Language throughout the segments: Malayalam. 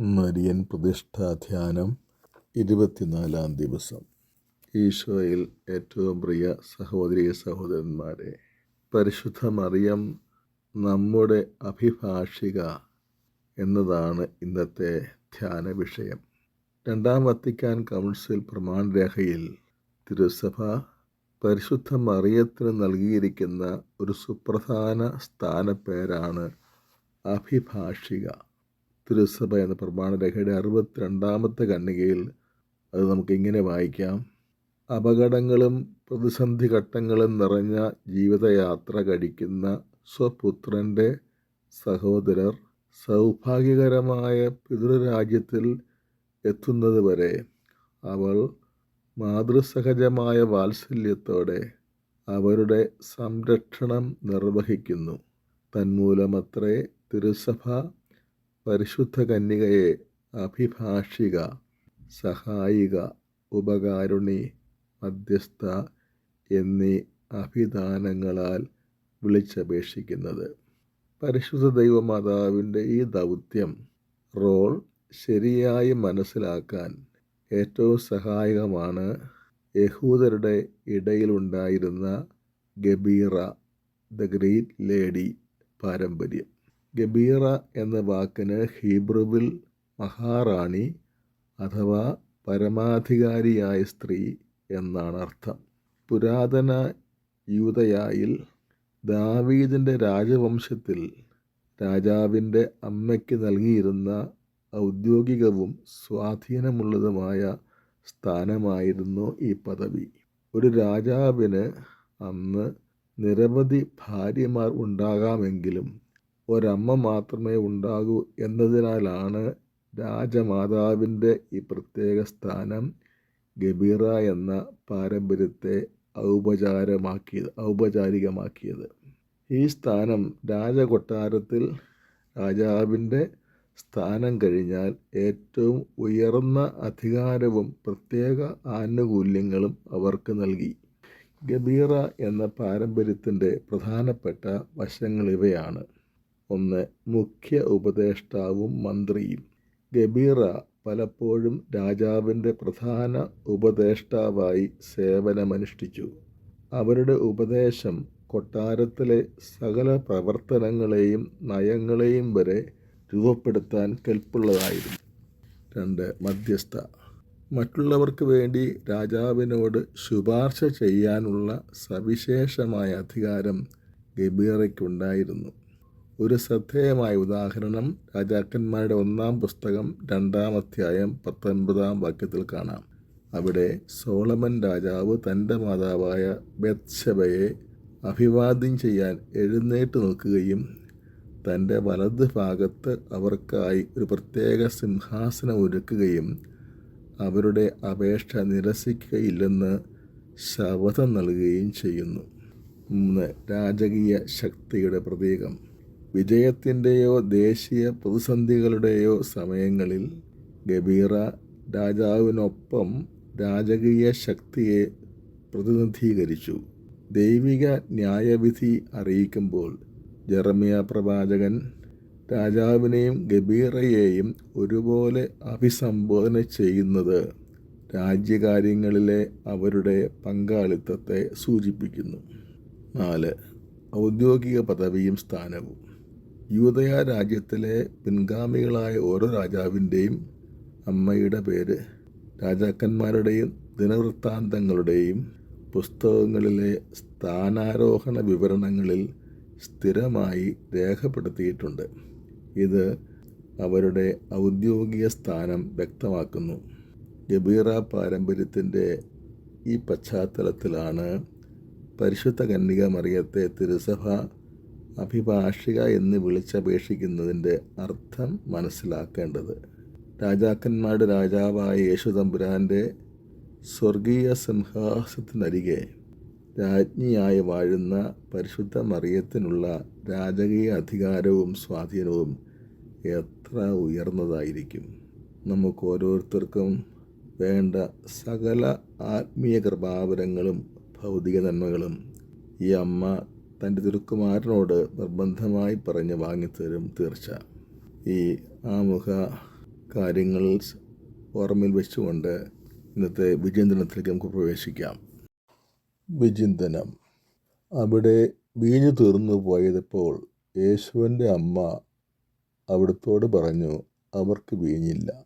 മരിയൻ പ്രതിഷ്ഠാധ്യാനം ഇരുപത്തിനാലാം ദിവസം. ഈശോയിൽ ഏറ്റവും പ്രിയ സഹോദരി സഹോദരന്മാരെ പരിശുദ്ധ മറിയം നമ്മുടെ അഭിഭാഷിക എന്നതാണ് ഇന്നത്തെ ധ്യാന വിഷയം. രണ്ടാം വത്തിക്കാൻ കൗൺസിൽ പ്രമാണരേഖയിൽ തിരുസഭ പരിശുദ്ധ മറിയത്തിന് നൽകിയിരിക്കുന്ന ഒരു സുപ്രധാന സ്ഥാനപ്പേരാണ് അഭിഭാഷിക. തിരുസഭ എന്ന പ്രമാണരേഖയുടെ അറുപത്തിരണ്ടാമത്തെ ഖണ്ഡികയിൽ അത് നമുക്ക് ഇങ്ങനെ വായിക്കാം. അപകടങ്ങളും പ്രതിസന്ധി ഘട്ടങ്ങളും നിറഞ്ഞ ജീവിതയാത്ര കഴിക്കുന്ന സ്വപുത്രന്റെ സഹോദരർ സൗഭാഗ്യകരമായ പിതൃരാജ്യത്തിൽ എത്തുന്നതുവരെ അവൾ മാതൃസഹജമായ വാത്സല്യത്തോടെ അവരുടെ സംരക്ഷണം നിർവഹിക്കുന്നു. തന്മൂലമത്രേ തിരുസഭ പരിശുദ്ധ കന്യകയെ അഭിഭാഷിക സഹായിക ഉപകാരുണി മധ്യസ്ഥ എന്നീ അഭിദാനങ്ങളാൽ വിളിച്ചപേക്ഷിക്കുന്നത്. പരിശുദ്ധ ദൈവമാതാവിന്റെ ഈ ദൗത്യം റോൾ ശരിയായി മനസ്സിലാക്കാൻ ഏറ്റവും സഹായകമാണ്. യഹൂദരുടെ ഇടയിലുണ്ടായിരുന്ന ഗബീറ ദ ഗ്രേറ്റ് ലേഡി പാരമ്പര്യം. ഗബീറ എന്ന വാക്കിന് ഹീബ്രുവിൽ മഹാറാണി അഥവാ പരമാധികാരിയായ സ്ത്രീ എന്നാണ് അർത്ഥം. പുരാതന യൂതയായിൽ ദാവീദിന്റെ രാജവംശത്തിൽ രാജാവിന്റെ അമ്മയ്ക്ക് നൽകിയിരുന്ന ഔദ്യോഗികവും സ്വാധീനമുള്ളതുമായ സ്ഥാനമായിരുന്നു ഈ പദവി. ഒരു രാജാവിന് അന്ന് നിരവധി ഭാര്യമാർ ഉണ്ടാകാമെങ്കിലും ഒരമ്മ മാത്രമേ ഉണ്ടാകൂ എന്നതിനാലാണ് രാജമാതാവിന്റെ ഈ പ്രത്യേക സ്ഥാനം ഗബീറ എന്ന പാരമ്പര്യത്തെ ഔപചാരമാക്കിയത് ഔപചാരികമാക്കിയത്. ഈ സ്ഥാനം രാജകൊട്ടാരത്തിൽ രാജാവിന്റെ സ്ഥാനം കഴിഞ്ഞാൽ ഏറ്റവും ഉയർന്ന അധികാരവും പ്രത്യേക ആനുകൂല്യങ്ങളും അവർക്ക് നൽകി. ഗബീറ എന്ന പാരമ്പര്യത്തിന്റെ പ്രധാനപ്പെട്ട വശങ്ങൾ ഇവയാണ് ഒന്ന് മുഖ്യ ഉപദേഷ്ടാവും മന്ത്രിയും. ഗബീറ പലപ്പോഴും രാജാവിന്റെ പ്രധാന ഉപദേഷ്ടാവായി സേവനമനുഷ്ഠിച്ചു. അവരുടെ ഉപദേശം കൊട്ടാരത്തിലെ സകല പ്രവർത്തനങ്ങളെയും നയങ്ങളെയും വരെ രൂപപ്പെടുത്താൻ കെൽപ്പുള്ളതായിരുന്നു. രണ്ട് മധ്യസ്ഥ. മറ്റുള്ളവർക്ക് വേണ്ടി രാജാവിനോട് ശുപാർശ ചെയ്യാനുള്ള സവിശേഷമായ അധികാരം ഗബീറയ്ക്കുണ്ടായിരുന്നു. ഒരു ശ്രദ്ധേയമായ ഉദാഹരണം രാജാക്കന്മാരുടെ ഒന്നാം പുസ്തകം രണ്ടാം അധ്യായം പത്തൊൻപതാം വാക്യത്തിൽ കാണാം. അവിടെ സോളമൻ രാജാവ് തന്റെ മാതാവായ ബത്ശബയെ അഭിവാദ്യം ചെയ്യാൻ എഴുന്നേറ്റ് നിൽക്കുകയും തന്റെ വലത് ഭാഗത്ത് അവർക്കായി ഒരു പ്രത്യേക സിംഹാസനം ഒരുക്കുകയും അവരുടെ അപേക്ഷ നിരസിക്കുകയില്ലെന്ന് ശപഥം നൽകുകയും ചെയ്യുന്നു. മൂന്ന് രാജകീയ ശക്തിയുടെ പ്രതീകം. വിജയത്തിന്റെയോ ദേശീയ പ്രതിസന്ധികളുടെയോ സമയങ്ങളിൽ ഗബീറ രാജാവിനൊപ്പം രാജകീയ ശക്തിയെ പ്രതിനിധീകരിച്ചു. ദൈവിക ന്യായവിധി അറിയിക്കുമ്പോൾ ജെറമിയ പ്രവാചകൻ രാജാവിനെയും ഗബീറയെയും ഒരുപോലെ അഭിസംബോധന ചെയ്യുന്നത് രാജ്യകാര്യങ്ങളിലെ അവരുടെ പങ്കാളിത്തത്തെ സൂചിപ്പിക്കുന്നു. നാല് ഔദ്യോഗിക പദവിയും സ്ഥാനവും. യൂതയ രാജ്യത്തിലെ പിൻഗാമികളായ ഓരോ രാജാവിന്റെയും അമ്മയുടെ പേര് രാജാക്കന്മാരുടെയും ദിനവൃത്താന്തങ്ങളുടെയും പുസ്തകങ്ങളിലെ സ്ഥാനാരോഹണ വിവരണങ്ങളിൽ സ്ഥിരമായി രേഖപ്പെടുത്തിയിട്ടുണ്ട്. ഇത് അവരുടെ ഔദ്യോഗിക സ്ഥാനം വ്യക്തമാക്കുന്നു. ഗബീറ പാരമ്പര്യത്തിന്റെ ഈ പശ്ചാത്തലത്തിലാണ് പരിശുദ്ധ കന്യക മറിയത്തെ തിരുസഭ അഭിഭാഷിക എന്ന് വിളിച്ചപേക്ഷിക്കുന്നതിന്റെ അർത്ഥം മനസ്സിലാക്കേണ്ടത്. രാജാക്കന്മാരുടെ രാജാവായ യേശു തമ്പുരാന്റെ സ്വർഗീയ സിംഹാസത്തിനരികെ രാജ്ഞിയായി വാഴുന്ന പരിശുദ്ധ മറിയത്തിനുള്ള രാജകീയ അധികാരവും സ്വാധീനവും എത്ര ഉയർന്നതായിരിക്കും. നമുക്ക് ഓരോരുത്തർക്കും വേണ്ട സകല ആത്മീയ കൃപാവരങ്ങളും ഭൗതിക നന്മകളും ഈ അമ്മ തന്റെ തിരുക്കുമാരനോട് നിർബന്ധമായി പറഞ്ഞ് വാങ്ങിത്തരും തീർച്ച. ഈ ആമുഖ കാര്യങ്ങൾ ഓർമ്മയിൽ വെച്ചുകൊണ്ട് ഇന്നത്തെ വിചിന്തനത്തിലേക്ക് നമുക്ക് പ്രവേശിക്കാം. വിചിന്തനം. അവിടെ വീഞ്ഞു തീർന്നു പോയതപ്പോൾ യേശുവിന്റെ അമ്മ അവിടുത്തോട് പറഞ്ഞു അവർക്ക് വീഞ്ഞില്ല.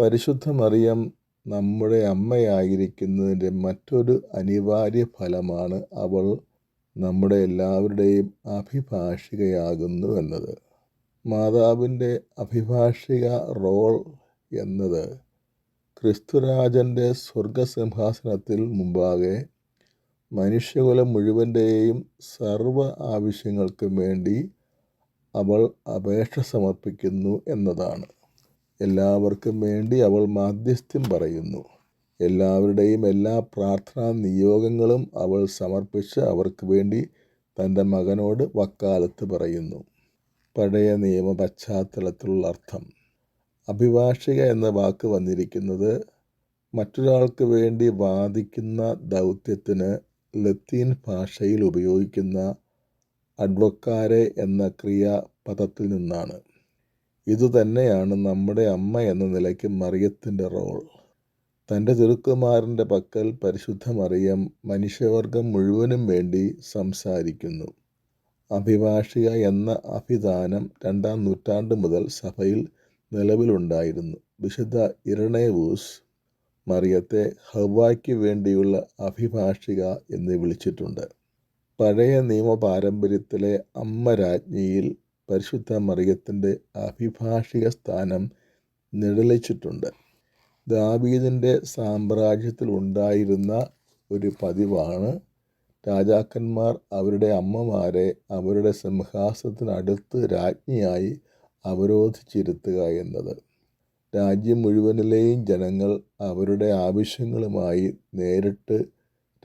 പരിശുദ്ധ മറിയം നമ്മുടെ അമ്മയായിരിക്കുന്നതിന്റെ മറ്റൊരു അനിവാര്യ ഫലമാണ് അവൾ നമ്മുടെ എല്ലാവരുടെയും അഭിഭാഷികയാകുന്നു എന്നത് മാതാവിന്റെ അഭിഭാഷിക റോൾ എന്നത് ക്രിസ്തുരാജന്റെ സ്വർഗസിംഹാസനത്തിൽ മുമ്പാകെ മനുഷ്യകുലം മുഴുവന്റെയും സർവ ആവശ്യങ്ങൾക്കും വേണ്ടി അവൾ അപേക്ഷ സമർപ്പിക്കുന്നു എന്നതാണ്. എല്ലാവർക്കും വേണ്ടി അവൾ മാധ്യസ്ഥ്യം പറയുന്നു. എല്ലാവരുടെയും എല്ലാ പ്രാർത്ഥനാ നിയോഗങ്ങളും അവൾ സമർപ്പിച്ച് അവർക്ക് വേണ്ടി തന്റെ മകനോട് വക്കാലത്ത് പറയുന്നു. പഴയ നിയമ പശ്ചാത്തലത്തിലുള്ള അർത്ഥം. അഭിഭാഷിക എന്ന വാക്ക് വന്നിരിക്കുന്നത് മറ്റൊരാൾക്ക് വേണ്ടി വാദിക്കുന്ന ദൗത്യത്തിന് ലത്തീൻ ഭാഷയിൽ ഉപയോഗിക്കുന്ന അഡ്വക്കാരെ എന്ന ക്രിയാപദത്തിൽ നിന്നാണ്. ഇതുതന്നെയാണ് നമ്മുടെ അമ്മ എന്ന നിലയ്ക്ക് മറിയത്തിന്റെ റോൾ. തന്റെ ചെറുക്കുമാരന്റെ പക്കൽ പരിശുദ്ധ മറിയം മനുഷ്യവർഗം മുഴുവനും വേണ്ടി സംസാരിക്കുന്നു. അഭിഭാഷിക എന്ന അഭിദാനം രണ്ടാം നൂറ്റാണ്ട് മുതൽ സഭയിൽ നിലവിലുണ്ടായിരുന്നു. വിശുദ്ധ ഇരണേവൂസ് മറിയത്തെ ഹവായ്ക്ക് വേണ്ടിയുള്ള അഭിഭാഷിക എന്ന് വിളിച്ചിട്ടുണ്ട്. പഴയ നിയമ പാരമ്പര്യത്തിലെ അമ്മരാജ്ഞിയിൽ പരിശുദ്ധ മറിയത്തിന്റെ അഭിഭാഷിക സ്ഥാനം നിഴലിച്ചിട്ടുണ്ട്. ദാവീദിന്റെ സാമ്രാജ്യത്തിൽ ഉണ്ടായിരുന്ന ഒരു പതിവാണ്. രാജാക്കന്മാർ അവരുടെ അമ്മമാരെ അവരുടെ സിംഹാസനത്തിനടുത്ത് രാജ്ഞിയായി അവരോധിച്ചിരുത്തുക എന്നത്. രാജ്യം മുഴുവനിലെയും ജനങ്ങൾ അവരുടെ ആവശ്യങ്ങളുമായി നേരിട്ട്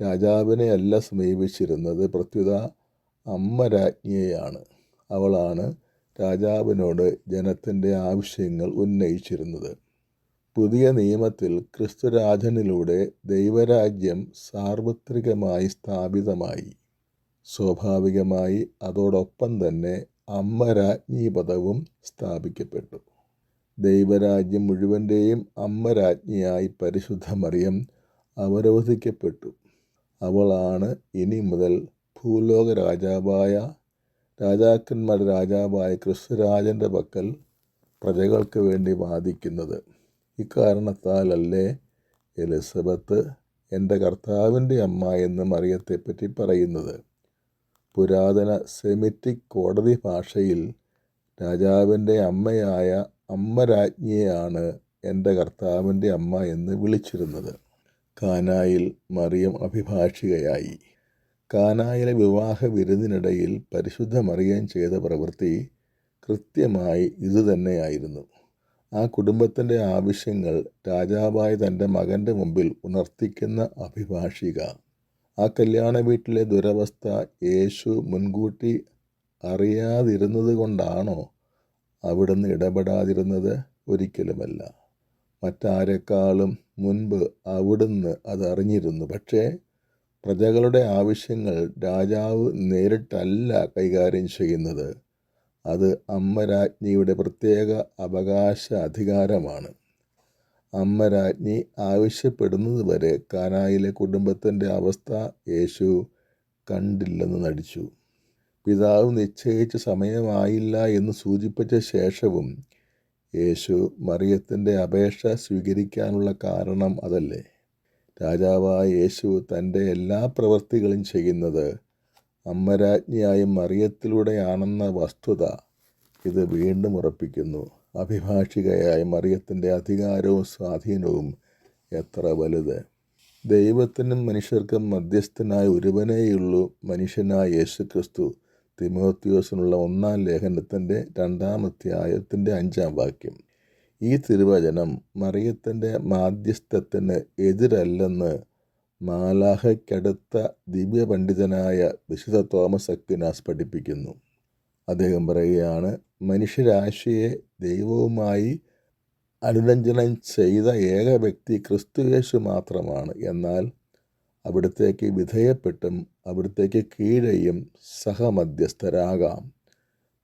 രാജാവിനെ അല്ല സമീപിച്ചിരുന്നത്. പ്രത്യുത അമ്മ രാജ്ഞിയെയാണ്. അവളാണ് രാജാവിനോട് ജനത്തിന്റെ ആവശ്യങ്ങൾ ഉന്നയിച്ചിരുന്നത്. പുതിയ നിയമത്തിൽ ക്രിസ്തുരാജനിലൂടെ ദൈവരാജ്യം സാർവത്രികമായി സ്ഥാപിതമായി. സ്വാഭാവികമായി അതോടൊപ്പം തന്നെ അമ്മ പദവും സ്ഥാപിക്കപ്പെട്ടു. ദൈവരാജ്യം മുഴുവന്റെയും അമ്മ രാജ്ഞിയായി പരിശുദ്ധ മറിയം അവരോധിക്കപ്പെട്ടു. അവളാണ് ഇനി മുതൽ ഭൂലോക രാജാവായ രാജാക്കന്മാരുടെ രാജാവായ ക്രിസ്തുരാജന്റെ പക്കൽ പ്രജകൾക്ക് വേണ്ടി വാദിക്കുന്നത്. ഇക്കാരണത്താലല്ലേ എലിസബത്ത് എന്റെ കർത്താവിന്റെ അമ്മ എന്ന് മറിയത്തെപ്പറ്റി പറയുന്നത്. പുരാതന സെമിറ്റിക് കോടതി ഭാഷയിൽ രാജാവിന്റെ അമ്മയായ അമ്മ രാജ്ഞിയെയാണ് എന്റെ കർത്താവിന്റെ അമ്മ എന്ന് വിളിച്ചിരുന്നത്. കാനായിൽ മറിയം അഭിഭാഷികയായി. കാനായിലെ വിവാഹ വിരുന്നിനിടയിൽ പരിശുദ്ധ മറിയം ചെയ്ത പ്രവൃത്തി കൃത്യമായി ഇതുതന്നെയായിരുന്നു. ആ കുടുംബത്തിന്റെ ആവശ്യങ്ങൾ രാജാവായ തന്റെ മകന്റെ മുമ്പിൽ ഉണർത്തിക്കുന്ന അഭിഭാഷിക. ആ കല്യാണ വീട്ടിലെ ദുരവസ്ഥ യേശു മുൻകൂട്ടി അറിയാതിരുന്നത് കൊണ്ടാണോ അവിടുന്ന് ഇടപെടാതിരുന്നത്? ഒരിക്കലുമല്ല. മറ്റാരെക്കാളും മുൻപ് അവിടുന്ന് അതറിഞ്ഞിരുന്നു പക്ഷേ പ്രജകളുടെ ആവശ്യങ്ങൾ രാജാവ് നേരിട്ടല്ല കൈകാര്യം ചെയ്യുന്നത്. അത് അമ്മരാജ്ഞിയുടെ പ്രത്യേക അവകാശ അധികാരമാണ് അമ്മരാജ്ഞി ആവശ്യപ്പെടുന്നത് വരെ കാനായിലെ കുടുംബത്തിന്റെ അവസ്ഥ യേശു കണ്ടില്ലെന്ന് നടിച്ചു. പിതാവ് നിശ്ചയിച്ച സമയമായില്ല എന്ന് സൂചിപ്പിച്ച ശേഷവും യേശു മറിയത്തിന്റെ അപേക്ഷ സ്വീകരിക്കാനുള്ള കാരണം അതല്ലേ? രാജാവായ യേശു തന്റെ എല്ലാ പ്രവൃത്തികളും ചെയ്യുന്നത് അമ്മരാജ്ഞിയായ മറിയത്തിലൂടെയാണെന്ന വസ്തുത ഇത് വീണ്ടും ഉറപ്പിക്കുന്നു. അഭിഭാഷികയായ മറിയത്തിന്റെ അധികാരവും സ്വാധീനവും എത്ര വലുത്. ദൈവത്തിനും മനുഷ്യർക്കും മധ്യസ്ഥനായ ഒരുവനേയുള്ളൂ മനുഷ്യനായ യേശുക്രിസ്തു. തിമോത്യോസിനുള്ള ഒന്നാം ലേഖനത്തിന്റെ രണ്ടാം അധ്യായത്തിന്റെ അഞ്ചാം വാക്യം. ഈ തിരുവചനം മറിയത്തിന്റെ മാധ്യസ്ഥത്തിന് എതിരല്ലെന്ന് മാലാഹയ്ക്കടുത്ത ദിവ്യ പണ്ഡിതനായ വിശുദ്ധ തോമസ് അക്വിനാസ് പഠിപ്പിക്കുന്നു. അദ്ദേഹം പറയുകയാണ് മനുഷ്യരാശിയെ ദൈവവുമായി അനുരഞ്ജനം ചെയ്ത ഏക വ്യക്തി ക്രിസ്തുയേശു മാത്രമാണ്. എന്നാൽ അവിടത്തേക്ക് വിധേയപ്പെട്ടും അവിടത്തേക്ക് കീഴെയും സഹമധ്യസ്ഥരാകാം.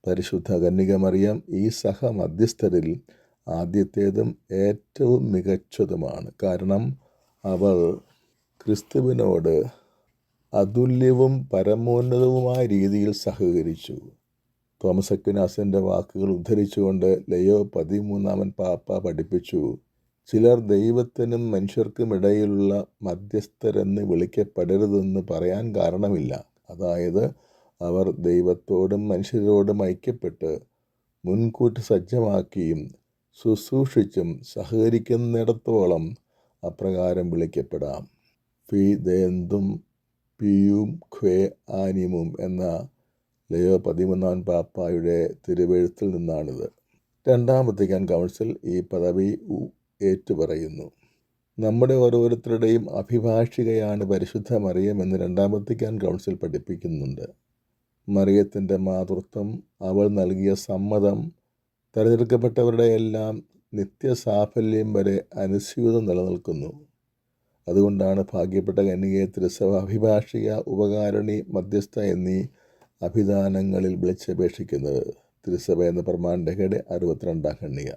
പരിശുദ്ധ കന്യകമറിയം ഈ സഹമധ്യസ്ഥരിൽ ആദ്യത്തേതും ഏറ്റവും മികച്ചതുമാണ്. കാരണം അവൾ ക്രിസ്തുവിനോട് അതുല്യവും പരമോന്നതവുമായ രീതിയിൽ സഹകരിച്ചു. തോമസ് അക്വിനാസിന്റെ വാക്കുകൾ ഉദ്ധരിച്ചുകൊണ്ട് ലയോ പതിമൂന്നാമൻ പാപ്പ പഠിപ്പിച്ചു. ചിലർ ദൈവത്തിനും മനുഷ്യർക്കുമിടയിലുള്ള മധ്യസ്ഥരെന്ന് വിളിക്കപ്പെടരുതെന്ന് പറയാൻ കാരണമില്ല. അതായത് അവർ ദൈവത്തോടും മനുഷ്യരോടും ഐക്യപ്പെട്ട് മുൻകൂട്ടി സജ്ജമാക്കിയും ശുശ്രൂഷിച്ചും സഹകരിക്കുന്നിടത്തോളം അപ്രകാരം വിളിക്കപ്പെടാം. ഫി ദേന്തും പിയും ഖ്വേ ആനിമും എന്ന ലയോ പതിമൂന്നാം പാപ്പായുടെ തിരുവെഴുത്തിൽ നിന്നാണിത്. രണ്ടാം വത്തിക്കാൻ കൗൺസിൽ ഈ പദവി ഏറ്റുപറയുന്നു. നമ്മുടെ ഓരോരുത്തരുടെയും അഭിഭാഷികയാണ് പരിശുദ്ധ മറിയം എന്ന് രണ്ടാം വത്തിക്കാൻ കൗൺസിൽ പഠിപ്പിക്കുന്നുണ്ട്. മറിയത്തിന്റെ മാതൃത്വം അവൾ നൽകിയ സമ്മതം തിരഞ്ഞെടുക്കപ്പെട്ടവരുടെ എല്ലാം നിത്യസാഫല്യം വരെ അനുസ്യൂതം നിലനിൽക്കുന്നു. അതുകൊണ്ടാണ് ഭാഗ്യപ്പെട്ട കന്യകയെ തിരുസഭ അഭിഭാഷിക ഉപകാരണി മധ്യസ്ഥ എന്നീ അഭിദാനങ്ങളിൽ വിളിച്ചപേക്ഷിക്കുന്നത്. തിരുസഭ എന്ന പ്രമാണ്ടകയുടെ അറുപത്തിരണ്ടാം കണ്ണിക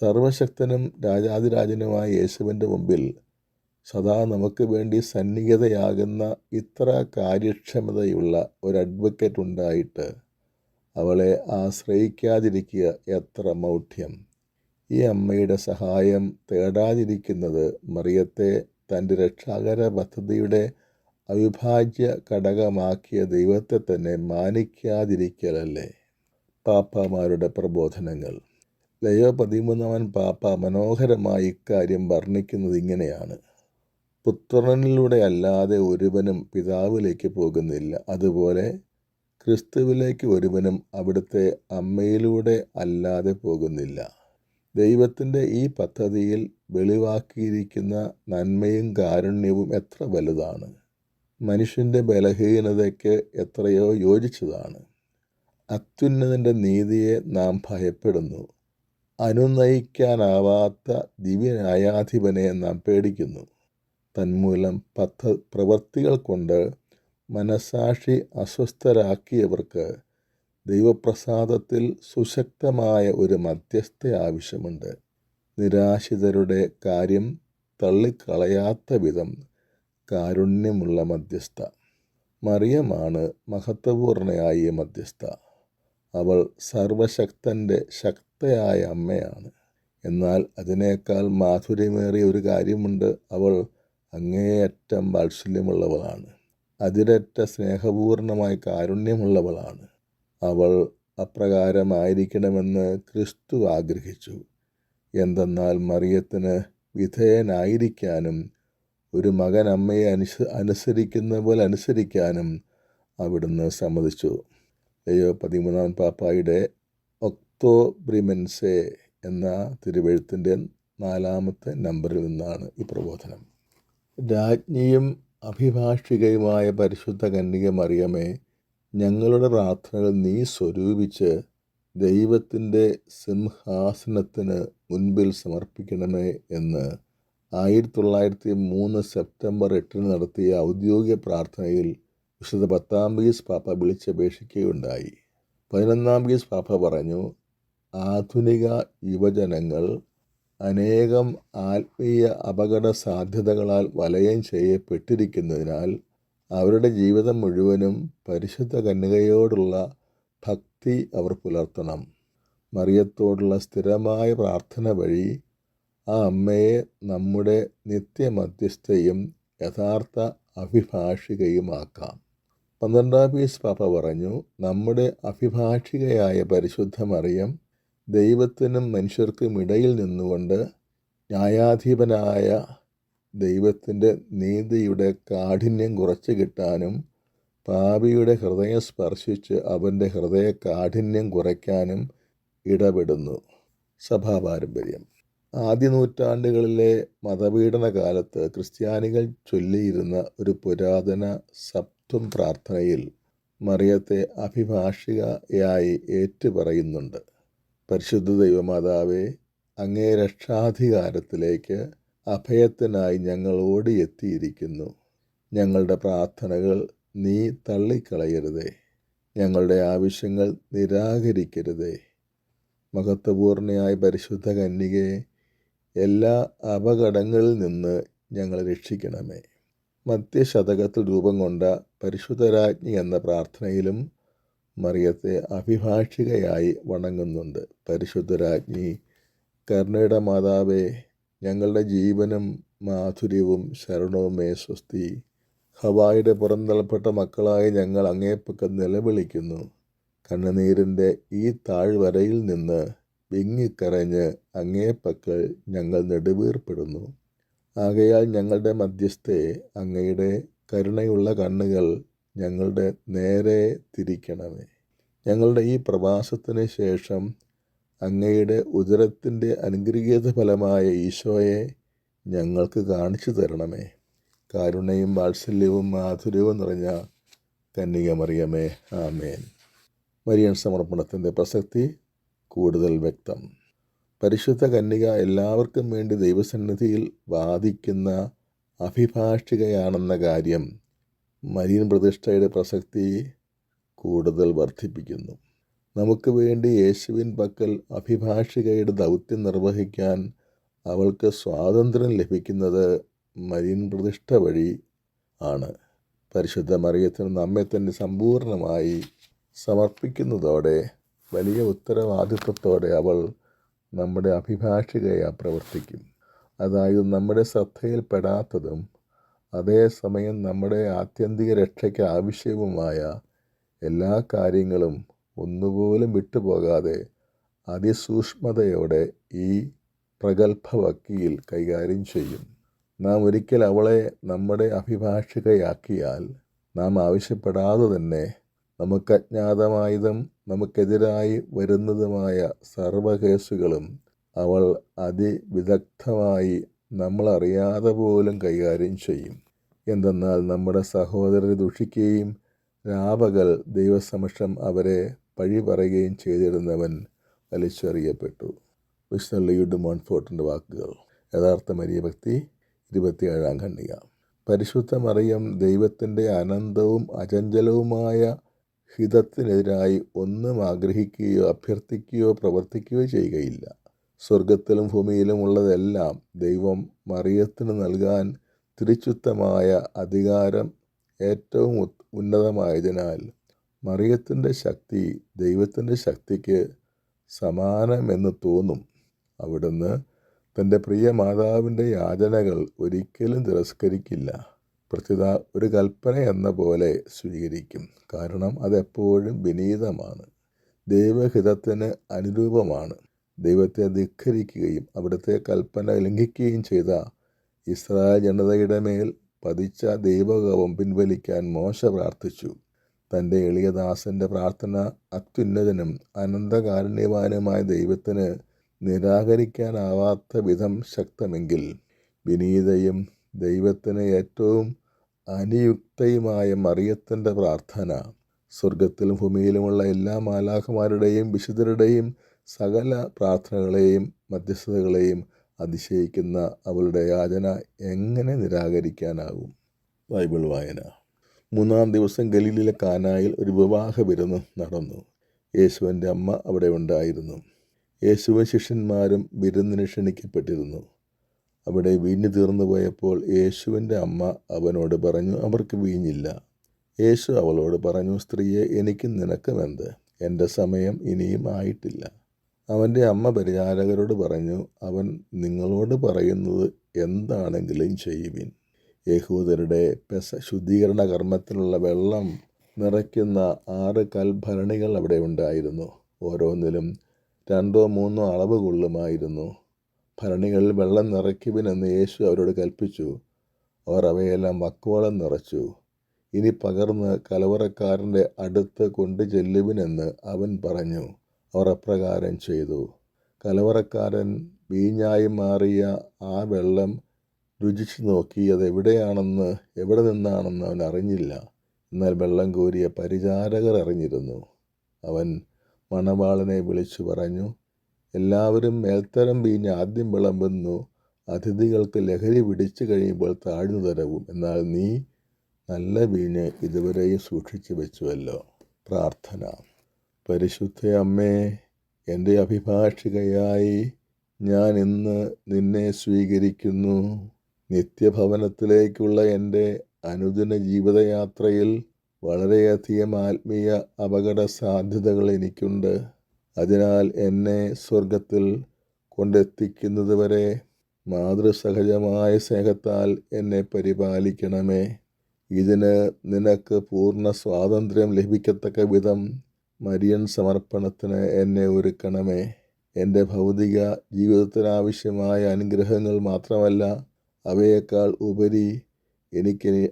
സർവശക്തനും രാജാതിരാജനുമായ യേശുവിന്റെ മുമ്പിൽ സദാ നമുക്ക് വേണ്ടി സന്നിഹിതയാകുന്ന ഇത്ര കാര്യക്ഷമതയുള്ള ഒരു അഡ്വക്കേറ്റ് ഉണ്ടായിട്ട് അവളെ ആശ്രയിക്കാതിരിക്കുക എത്ര മൗഢ്യം. ഈ അമ്മയുടെ സഹായം തേടാതിരിക്കുന്നത് മറിയത്തെ തന്റെ രക്ഷാകര പദ്ധതിയുടെ അവിഭാജ്യ ഘടകമാക്കിയ ദൈവത്തെ തന്നെ മാനിക്കാതിരിക്കലല്ലേ? പാപ്പമാരുടെ പ്രബോധനങ്ങൾ. ലയോ പതിമൂന്നാമൻ പാപ്പ മനോഹരമായി ഇക്കാര്യം വർണിക്കുന്നത് ഇങ്ങനെയാണ്. പുത്രനിലൂടെ അല്ലാതെ ഒരുവനും പിതാവിലേക്ക് പോകുന്നില്ല. അതുപോലെ ക്രിസ്തുവിലേക്ക് ഒരുവനും അവിടുത്തെ അമ്മയിലൂടെ അല്ലാതെ പോകുന്നില്ല. ദൈവത്തിന്റെ ഈ പദ്ധതിയിൽ വെളിവാക്കിയിരിക്കുന്ന നന്മയും കാരുണ്യവും എത്ര വലുതാണ്? മനുഷ്യന്റെ ബലഹീനതയ്ക്ക് എത്രയോ യോജിച്ചതാണ്. അത്യുന്നതന്റെ നീതിയെ നാം ഭയപ്പെടുന്നു. അനുനയിക്കാനാവാത്ത ദിവ്യന്യായാധിപനെ നാം പേടിക്കുന്നു. തന്മൂലം പദ്ധ പ്രവൃത്തികൾ കൊണ്ട് മനസാക്ഷി അസ്വസ്ഥരാക്കിയവർക്ക് ദൈവപ്രസാദത്തിൽ സുശക്തമായ ഒരു മധ്യസ്ഥ ആവശ്യമുണ്ട്. നിരാശിതരുടെ കാര്യം തള്ളിക്കളയാത്ത വിധം കാരുണ്യമുള്ള മധ്യസ്ഥ. മറിയമാണ് മഹത്വപൂർണയായ മധ്യസ്ഥ. അവൾ സർവശക്തന്റെ ശക്തയായ അമ്മയാണ്. എന്നാൽ അതിനേക്കാൾ മാധുര്യമേറിയ ഒരു കാര്യമുണ്ട്. അവൾ അങ്ങേയറ്റം വാത്സല്യമുള്ളവളാണ്. അതിരറ്റ സ്നേഹപൂർണമായി കാരുണ്യമുള്ളവളാണ്. അവൾ അപ്രകാരമായിരിക്കണമെന്ന് ക്രിസ്തു ആഗ്രഹിച്ചു. എന്തെന്നാൽ മറിയത്തിന് വിധേയനായിരിക്കാനും ഒരു മകൻ അമ്മയെ അനുസ അനുസരിക്കുന്ന പോലെ അനുസരിക്കാനും അവിടുന്ന് സമ്മതിച്ചു. അയ്യോ പതിമൂന്നാം പാപ്പായുടെ ഒക്തോബ്രിമെൻസെ എന്ന തിരുവെഴുത്തിന്റെ നാലാമത്തെ നമ്പറിൽ നിന്നാണ് ഈ പ്രബോധനം. രാജ്ഞിയും അഭിഭാഷികയുമായ പരിശുദ്ധ കന്യക മറിയമേ ഞങ്ങളുടെ പ്രാർത്ഥനകൾ നീ സ്വരൂപിച്ച് ദൈവത്തിന്റെ സിംഹാസനത്തിന് മുൻപിൽ സമർപ്പിക്കണമേ എന്ന് ആയിരത്തി തൊള്ളായിരത്തി മൂന്ന് സെപ്റ്റംബർ എട്ടിന് നടത്തിയ ഔദ്യോഗിക പ്രാർത്ഥനയിൽ വിശുദ്ധ പത്താം പീസ് പാപ്പ വിളിച്ചപേക്ഷിക്കുകയുണ്ടായി. പതിനൊന്നാം പീസ് പാപ്പ പറഞ്ഞു ആധുനിക യുവജനങ്ങൾ അനേകം ആത്മീയ അപകട സാധ്യതകളാൽ വലയം ചെയ്യപ്പെട്ടിരിക്കുന്നതിനാൽ അവരുടെ ജീവിതം മുഴുവനും പരിശുദ്ധ കന്യകയോടുള്ള ഭക്തി അവർ പുലർത്തണം. മറിയത്തോടുള്ള സ്ഥിരമായ പ്രാർത്ഥന വഴി ആ അമ്മയെ നമ്മുടെ നിത്യമധ്യസ്ഥയും യഥാർത്ഥ അഭിഭാഷികയുമാക്കാം. പന്ത്രണ്ടാം പീസ് പാപ്പ പറഞ്ഞു നമ്മുടെ അഭിഭാഷികയായ പരിശുദ്ധ മറിയം ദൈവത്തിനും മനുഷ്യർക്കും ഇടയിൽ നിന്നുകൊണ്ട് ന്യായാധിപനായ ദൈവത്തിന്റെ നീതിയുടെ കാഠിന്യം കുറച്ച് കിട്ടാനും പാപിയുടെ ഹൃദയം സ്പർശിച്ച് അവന്റെ ഹൃദയ കാഠിന്യം കുറയ്ക്കാനും ഇടപെടുന്നു. സഭാപാരമ്പര്യം. ആദ്യ നൂറ്റാണ്ടുകളിലെ മതപീഡന കാലത്ത് ക്രിസ്ത്യാനികൾ ചൊല്ലിയിരുന്ന ഒരു പുരാതന സപ്തം പ്രാർത്ഥനയിൽ മറിയത്തെ അഭിഭാഷികയായി ഏറ്റുപറയുന്നുണ്ട്. പരിശുദ്ധ ദൈവമാതാവെ അങ്ങേ രക്ഷാധികാരത്തിലേക്ക് അഭയത്തിനായി ഞങ്ങൾ ഓടിയെത്തിയിരിക്കുന്നു. ഞങ്ങളുടെ പ്രാർത്ഥനകൾ നീ തള്ളിക്കളയരുതേ. ഞങ്ങളുടെ ആവശ്യങ്ങൾ നിരാകരിക്കരുതേ. മഹത്വപൂർണയായ പരിശുദ്ധ കന്യകയെ എല്ലാ അപകടങ്ങളിൽ നിന്ന് ഞങ്ങളെ രക്ഷിക്കണമേ. മധ്യശതകത്തിൽ രൂപം കൊണ്ട പരിശുദ്ധരാജ്ഞി എന്ന പ്രാർത്ഥനയിലും മറിയത്തെ അഭിഭാഷികയായി വണങ്ങുന്നുണ്ട്. പരിശുദ്ധരാജ്ഞി കർണയുടെ മാതാവേ ഞങ്ങളുടെ ജീവനും മാധുര്യവും ശരണവുമേ സ്വസ്തി. ഹവായുടെ പുറന്തള്ളപ്പെട്ട മക്കളായ ഞങ്ങൾ അങ്ങേപ്പക്കം നിലവിളിക്കുന്നു. കണ്ണുനീരിന്റെ ഈ താഴ്വരയിൽ നിന്ന് വിങ്ങിക്കരഞ്ഞ് അങ്ങേപ്പക്കൽ ഞങ്ങൾ നെടുവീർപ്പെടുന്നു. ആകയാൽ ഞങ്ങളുടെ മധ്യസ്ഥെ അങ്ങയുടെ കരുണയുള്ള കണ്ണുകൾ ഞങ്ങളുടെ നേരെ തിരിക്കണമേ. ഞങ്ങളുടെ ഈ പ്രവാസത്തിന് ശേഷം അങ്ങയുടെ ഉദരത്തിന്റെ അനുഗ്രഹീത ഫലമായ ഈശോയെ ഞങ്ങൾക്ക് കാണിച്ചു തരണമേ. കാരുണയും വാത്സല്യവും മാധുര്യവും നിറഞ്ഞ കന്യക മറിയമേ ആമേൻ. മരിയൻ സമർപ്പണത്തിന്റെ പ്രസക്തി കൂടുതൽ വ്യക്തം. പരിശുദ്ധ കന്യക എല്ലാവർക്കും വേണ്ടി ദൈവസന്നിധിയിൽ വാദിക്കുന്ന അഭിഭാഷികയാണെന്ന കാര്യം മരിയൻ പ്രതിഷ്ഠയുടെ പ്രസക്തി കൂടുതൽ വർദ്ധിപ്പിക്കുന്നു. നമുക്ക് വേണ്ടി യേശുവിൻ പക്കൽ അഭിഭാഷികയുടെ ദൗത്യം നിർവഹിക്കാൻ അവൾക്ക് സ്വാതന്ത്ര്യം ലഭിക്കുന്നത് മരിയൻ പ്രതിഷ്ഠ വഴി ആണ്. പരിശുദ്ധ മറിയത്തിന് നമ്മെ തന്നെ സമ്പൂർണമായി സമർപ്പിക്കുന്നതോടെ വലിയ ഉത്തരവാദിത്വത്തോടെ അവൾ നമ്മുടെ അഭിഭാഷികയാ പ്രവർത്തിക്കും. അതായത് നമ്മുടെ ശ്രദ്ധയിൽപ്പെടാത്തതും അതേസമയം നമ്മുടെ ആത്യന്തിക രക്ഷയ്ക്ക് ആവശ്യവുമായ എല്ലാ കാര്യങ്ങളും ഒന്നുപോലും വിട്ടുപോകാതെ അതിസൂക്ഷ്മതയോടെ ഈ പ്രഗത്ഭ വക്കീൽ കൈകാര്യം ചെയ്യും. നാം ഒരിക്കൽ അവളെ നമ്മുടെ അഭിഭാഷകയാക്കിയാൽ നാം ആവശ്യപ്പെടാതെ തന്നെ നമുക്കജ്ഞാതമായതും നമുക്കെതിരായി വരുന്നതുമായ സർവ കേസുകളും അവൾ അതിവിദഗ്ധമായി നമ്മളറിയാതെ പോലും കൈകാര്യം ചെയ്യും. എന്തെന്നാൽ നമ്മുടെ സഹോദരരെ ദുഷിക്കുകയും രാപകൽ ദൈവസമക്ഷം അവരെ പഴി പറയുകയും ചെയ്തിരുന്നവൻ വലിച്ചെറിയപ്പെട്ടു. വിഷ്ണു ലീഡ് മോൺഫോർട്ടിന്റെ വാക്കുകൾ. യഥാർത്ഥ മരിയഭക്തി ഇരുപത്തിയേഴാം ഖണ്ഡിക. പരിശുദ്ധ മറിയം ദൈവത്തിന്റെ അനന്തവും അചഞ്ചലവുമായ ഹിതത്തിനെതിരായി ഒന്നും ആഗ്രഹിക്കുകയോ അഭ്യർത്ഥിക്കുകയോ പ്രവർത്തിക്കുകയോ ചെയ്യുകയില്ല. സ്വർഗത്തിലും ഭൂമിയിലും ഉള്ളതെല്ലാം ദൈവം മറിയത്തിന് നൽകാൻ തിരിച്ചുത്തമായ അധികാരം ഏറ്റവും ഉന്നതമായതിനാൽ മറിയത്തിന്റെ ശക്തി ദൈവത്തിന്റെ ശക്തിക്ക് സമാനമെന്ന് തോന്നും. അവിടുന്ന് തന്റെ പ്രിയ മാതാവിന്റെ യാചനകൾ ഒരിക്കലും തിരസ്കരിക്കില്ല. പ്രത്യുത ഒരു കൽപ്പന എന്ന പോലെ സ്വീകരിക്കും. കാരണം അതെപ്പോഴും വിനീതമാണ്. ദൈവഹിതത്തിന് അനുരൂപമാണ്. ദൈവത്തെ ധിഖരിക്കുകയും അവിടുത്തെ കൽപ്പന ലംഘിക്കുകയും ചെയ്ത ഇസ്രായേൽ ജനതയുടെ മേൽ പതിച്ച ദൈവകവം പിൻവലിക്കാൻ മോശ പ്രാർത്ഥിച്ചു. തന്റെ എളിയദാസന്റെ പ്രാർത്ഥന അത്യുന്നതനും അനന്തകാരുണ്യവാനുമായ ദൈവത്തിന് നിരാകരിക്കാനാവാത്ത വിധം ശക്തമെങ്കിൽ വിനീതയും ദൈവത്തിന് ഏറ്റവും അനുയുക്തയുമായ മറിയത്തിന്റെ പ്രാർത്ഥന സ്വർഗത്തിലും ഭൂമിയിലുമുള്ള എല്ലാ മാലാഖമാരുടെയും വിശുദ്ധരുടെയും സകല പ്രാർത്ഥനകളെയും മധ്യസ്ഥതകളെയും അതിശയിക്കുന്ന അവളുടെ യാചന എങ്ങനെ നിരാകരിക്കാനാകും? ബൈബിൾ വായന. മൂന്നാം ദിവസം ഗലീലിലെ കാനായിൽ ഒരു വിവാഹ വിരുന്ന് നടന്നു. യേശുവിന്റെ അമ്മ അവിടെ ഉണ്ടായിരുന്നു. യേശുവും ശിഷ്യന്മാരും വിരുന്നിന് ക്ഷണിക്കപ്പെട്ടിരുന്നു. അവിടെ വീഞ്ഞു തീർന്നു പോയപ്പോൾ യേശുവിന്റെ അമ്മ അവനോട് പറഞ്ഞു അവർക്ക് വീഞ്ഞില്ല. യേശു അവളോട് പറഞ്ഞു സ്ത്രീയെ എനിക്കും നിനക്കുമെന്ത്? എന്റെ സമയം ഇനിയും ആയിട്ടില്ല. അവന്റെ അമ്മ പരിചാരകരോട് പറഞ്ഞു അവൻ നിങ്ങളോട് പറയുന്നത് എന്താണെങ്കിലും ചെയ്യുവിൻ. യഹൂദരുടെ പെസ ശുദ്ധീകരണ കർമ്മത്തിനുള്ള വെള്ളം നിറയ്ക്കുന്ന ആറ് കൽഭരണികൾ അവിടെ ഉണ്ടായിരുന്നു. ഓരോന്നിലും രണ്ടോ മൂന്നോ അളവ് കൊള്ളുമായിരുന്നു. ഭരണികളിൽ വെള്ളം നിറയ്ക്കുവിനെന്ന് യേശു അവരോട് കൽപ്പിച്ചു. അവർ അവയെല്ലാം വക്കോളം നിറച്ചു. ഇനി പകർന്ന് കലവറക്കാരന്റെ അടുത്ത് കൊണ്ടു ചെല്ലുവിനെന്ന് അവൻ പറഞ്ഞു. അവർ അപ്രകാരം ചെയ്തു. കലവറക്കാരൻ വീഞ്ഞായി മാറിയ ആ വെള്ളം രുചിച്ചു നോക്കി അത് എവിടെയാണെന്ന് എവിടെ നിന്നാണെന്ന് അവൻ അറിഞ്ഞില്ല. എന്നാൽ വെള്ളം കോരിയ പരിചാരകർ അറിഞ്ഞിരുന്നു. അവൻ മണവാളനെ വിളിച്ചു പറഞ്ഞു എല്ലാവരും മേൽത്തരം വീഞ്ഞ് ആദ്യം വിളമ്പുന്നു. അതിഥികൾക്ക് ലഹരി പിടിച്ചു കഴിയുമ്പോൾ താഴ്ന്നു തരവും. എന്നാൽ നീ നല്ല വീഞ്ഞ് ഇതുവരെയും സൂക്ഷിച്ചു വെച്ചുവല്ലോ. പ്രാർത്ഥന. പരിശുദ്ധ അമ്മേ എന്റെ അഭിഭാഷികയായി ഞാൻ ഇന്ന് നിന്നെ സ്വീകരിക്കുന്നു. നിത്യഭവനത്തിലേക്കുള്ള എന്റെ അനുദിന ജീവിതയാത്രയിൽ വളരെയധികം ആത്മീയ അപകട സാധ്യതകൾ എനിക്കുണ്ട്. അതിനാൽ എന്നെ സ്വർഗത്തിൽ കൊണ്ടെത്തിക്കുന്നതുവരെ മാതൃസഹജമായ സ്നേഹത്താൽ എന്നെ പരിപാലിക്കണമേ. ഇതിന് നിനക്ക് പൂർണ സ്വാതന്ത്ര്യം ലഭിക്കത്തക്ക വിധം മരിയൻ സമർപ്പണത്തിന് എന്നെ ഒരുക്കണമേ. എന്റെ ഭൗതിക ജീവിതത്തിനാവശ്യമായ അനുഗ്രഹങ്ങൾ മാത്രമല്ല അവയേക്കാൾ ഉപരി എനിക്ക്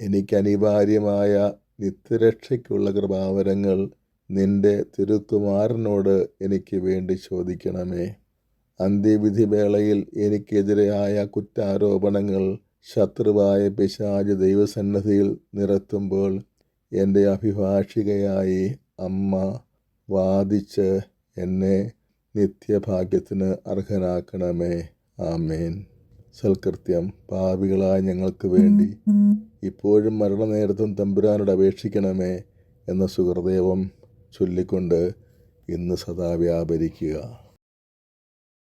എനിക്ക് അനിവാര്യമായ നിത്യരക്ഷയ്ക്കുള്ള കൃപാവരങ്ങൾ നിന്റെ തിരുക്കുമാരനോട് എനിക്ക് വേണ്ടി ചോദിക്കണമേ. അന്ത്യവിധി വേളയിൽ കുറ്റാരോപണങ്ങൾ ശത്രുവായ പിശാജ് ദൈവസന്നദ്ധിയിൽ നിരത്തുമ്പോൾ എന്റെ അഭിഭാഷികയായി അമ്മ വാദിച്ച് എന്നെ നിത്യഭാഗ്യത്തിന് അർഹനാക്കണമേ. ആമേൻ. സൽകൃത്യം പാപികളായ ഞങ്ങൾക്ക് വേണ്ടി ഇപ്പോഴും മരണനേരത്തും തമ്പുരാനോട് അപേക്ഷിക്കണമേ എന്ന സുഹൃദേവം ചൊല്ലിക്കൊണ്ട് ഇന്ന് സദാ വ്യാപരിക്കുക.